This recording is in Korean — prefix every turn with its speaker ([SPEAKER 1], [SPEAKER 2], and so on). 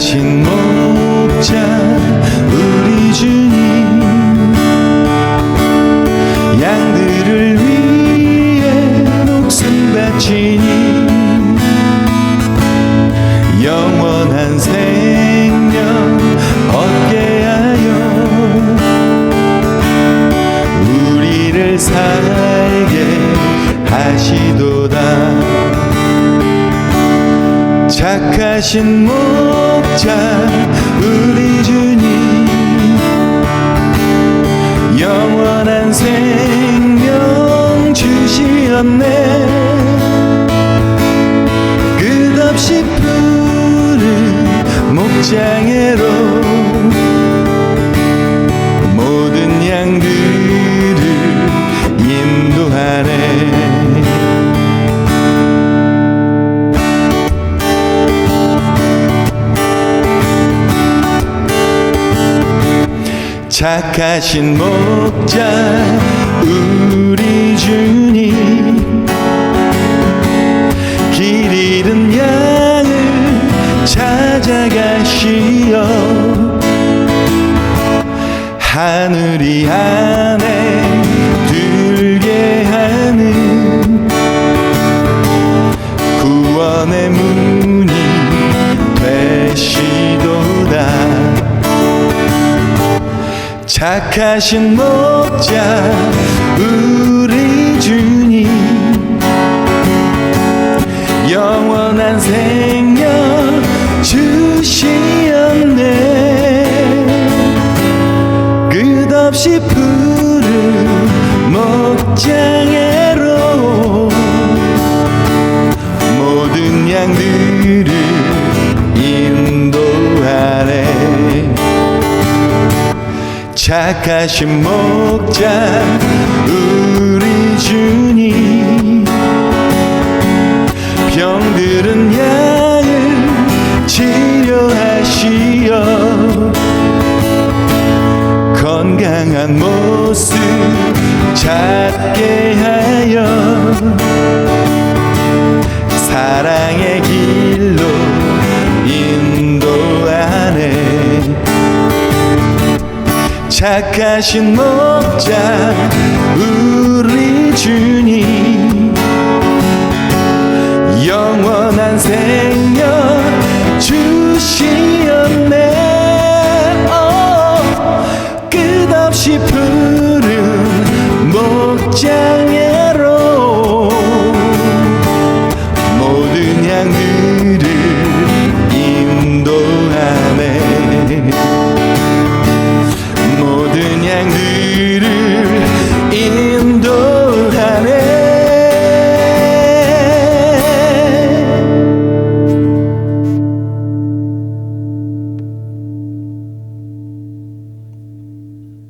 [SPEAKER 1] 대신 목자 우리 주님. 양들을 위해 목숨 바치니 영원한 생명 얻게 하여 우리를 살게 하시도다. 착하신 목 자 우리 주님. 영원한 생명 주시었네. 끝없이 푸른 목장애로 착하신 목자 우리 주님. 길 잃은 양을 찾아가시어 하늘이 안 착하신 목자 우리 주님. 영원한 생명 주시었네. 끝없이 푸른 목장애 착하신 목자 우리 주님. 병들은 양을 치료하시어 건강한 모습 찾게 하여 사랑의 착하신 목자 우리 주님. 영원한 생